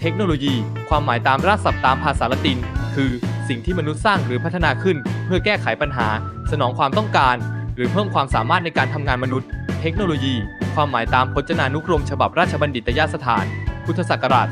เทคโนโลยี ความหมายตามรากศัพท์ตามภาษาละติน คือสิ่งที่มนุษย์สร้างหรือพัฒนาขึ้น เพื่อแก้ไขปัญหา สนองความต้องการ หรือเพิ่มความสามารถในการทำงานมนุษย์ เทคโนโลยี ความหมายตามพจนานุกรม ฉบับราชบัณฑิตยสถาน พุทธศักราช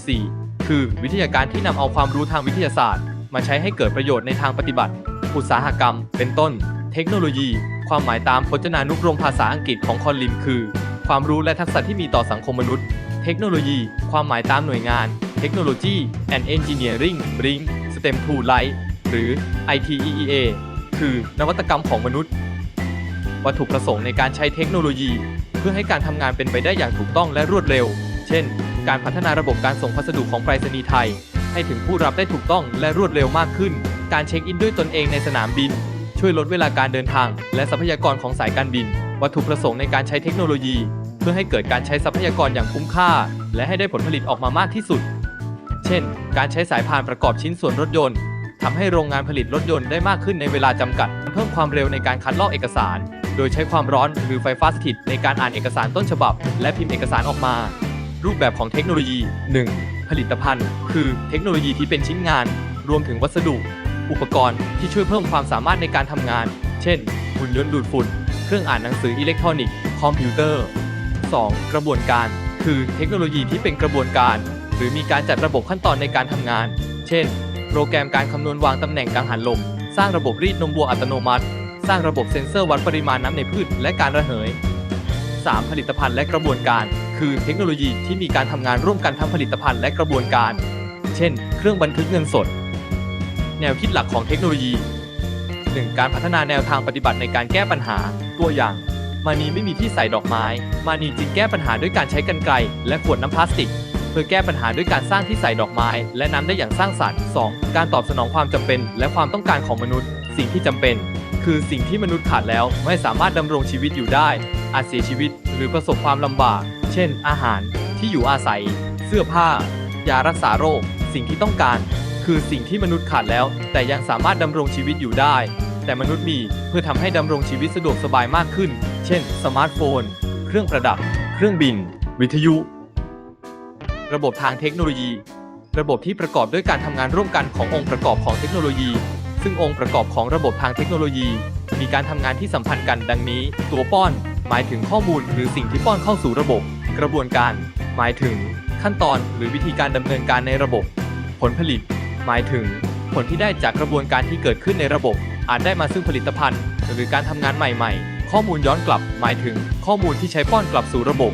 2554 คือวิทยาการที่นำเอาความรู้ทางวิทยาศาสตร์ มาใช้ให้เกิดประโยชน์ในทางปฏิบัติ อุตสาหกรรม เป็นต้น เทคโนโลยี ความหมายตามพจนานุกรมภาษาอังกฤษของคอนลินคือ ความรู้และทักษะที่มีต่อสังคมมนุษย์ เทคโนโลยี ความหมายตามหน่วยงาน เทคโนโลยี and Engineering Bring STEM to Light หรือ ITEEA คือนวัตกรรมของมนุษย์ วัตถุประสงค์ในการใช้เทคโนโลยี เพื่อให้การทำงานเป็นไปได้อย่างถูกต้องและรวดเร็ว เช่น การพัฒนาระบบการส่งพัสดุของไปรษณีย์ไทย ให้ถึงผู้รับได้ถูกต้องและรวดเร็วมากขึ้น การเช็คอินด้วยตนเองในสนามบิน ช่วยลดเวลาการเดินทาง และทรัพยากรของสายการบิน วัตถุประสงค์ในการใช้เทคโนโลยี เพื่อให้เกิดการใช้ทรัพยากรอย่างคุ้มค่า และให้ได้ผลผลิตออกมามากที่สุด เช่น การใช้สายพานประกอบชิ้นส่วนรถยนต์ทำให้โรงงานผลิตรถยนต์ได้มากขึ้นในเวลาจำกัด เพิ่มความเร็วในการคัดลอกเอกสาร โดยใช้ความร้อนหรือไฟฟ้าสถิตในการอ่านเอกสารต้นฉบับ และพิมพ์เอกสารออกมา รูปแบบของเทคโนโลยี 1. ผลิตภัณฑ์ คือเทคโนโลยีที่เป็นชิ้นงาน รวมถึงวัสดุ อุปกรณ์ที่ช่วยเพิ่มความสามารถในการทำงาน เช่นหุ่นยนต์ดูดฝุ่น เครื่องอ่านหนังสืออิเล็กทรอนิกส์ คอมพิวเตอร์ 2. กระบวนการ คือเทคโนโลยีที่เป็นกระบวนการ หรือมีการจัดระบบขั้นตอนในการทำงาน เช่น โปรแกรมการคำนวณวางตำแหน่งกังหันลม สร้างระบบรีดนมวัวอัตโนมัติ สร้างระบบเซ็นเซอร์วัดปริมาณน้ำในพืชและการระเหย 3. ผลิตภัณฑ์และกระบวนการ คือเทคโนโลยีที่มีการทำงานร่วมกันทั้งผลิตภัณฑ์และกระบวนการ เช่น เครื่องบันทึกเงินสด แนวคิดหลักของเทคโนโลยี 1. การพัฒนาแนวทางปฏิบัติในการแก้ปัญหา ตัวอย่าง มานีไม่มีที่ใส่ดอกไม้ มานีจึงแก้ปัญหาด้วยการใช้กรรไกรและขวดน้ำพลาสติก เพื่อแก้ปัญหาด้วยการสร้างที่ใส่ดอกไม้ และน้ำได้อย่างสร้างสรรค์ 2. การตอบสนองความจำเป็น และความต้องการของมนุษย์ สิ่งที่จำเป็น คือสิ่งที่มนุษย์ขาดแล้วไม่สามารถดำรงชีวิตอยู่ได้ อาจเสียชีวิตหรือประสบความลำบาก เช่น อาหารที่อยู่อาศัย เสื้อผ้ายารักษาโรค สิ่งที่ต้องการ คือสิ่งที่มนุษย์ขาดแล้ว แต่ยังสามารถดำรงชีวิตอยู่ได้ แต่มนุษย์มีเพื่อทำให้ดำรงชีวิตสะดวกสบายมากขึ้น เช่น สมาร์ทโฟน เครื่องประดับ เครื่องบิน วิทยุ ระบบทางเทคโนโลยี ระบบที่ประกอบด้วยการทำงานร่วมกันขององค์ประกอบของเทคโนโลยี ซึ่งองค์ประกอบของระบบทางเทคโนโลยี มีการทำงานที่สัมพันธ์กันดังนี้ ตัวป้อน หมายถึงข้อมูลหรือสิ่งที่ป้อนเข้าสู่ระบบ กระบวนการ หมายถึง ขั้นตอนหรือวิธีการดำเนินการในระบบ ผลผลิต หมายถึง ผลที่ได้จากกระบวนการที่เกิดขึ้นในระบบอาจได้มาซึ่งผลิตภัณฑ์ หรือการทำงานใหม่ ๆ ข้อมูลย้อนกลับ หมายถึงข้อมูลที่ใช้ป้อนกลับสู่ระบบ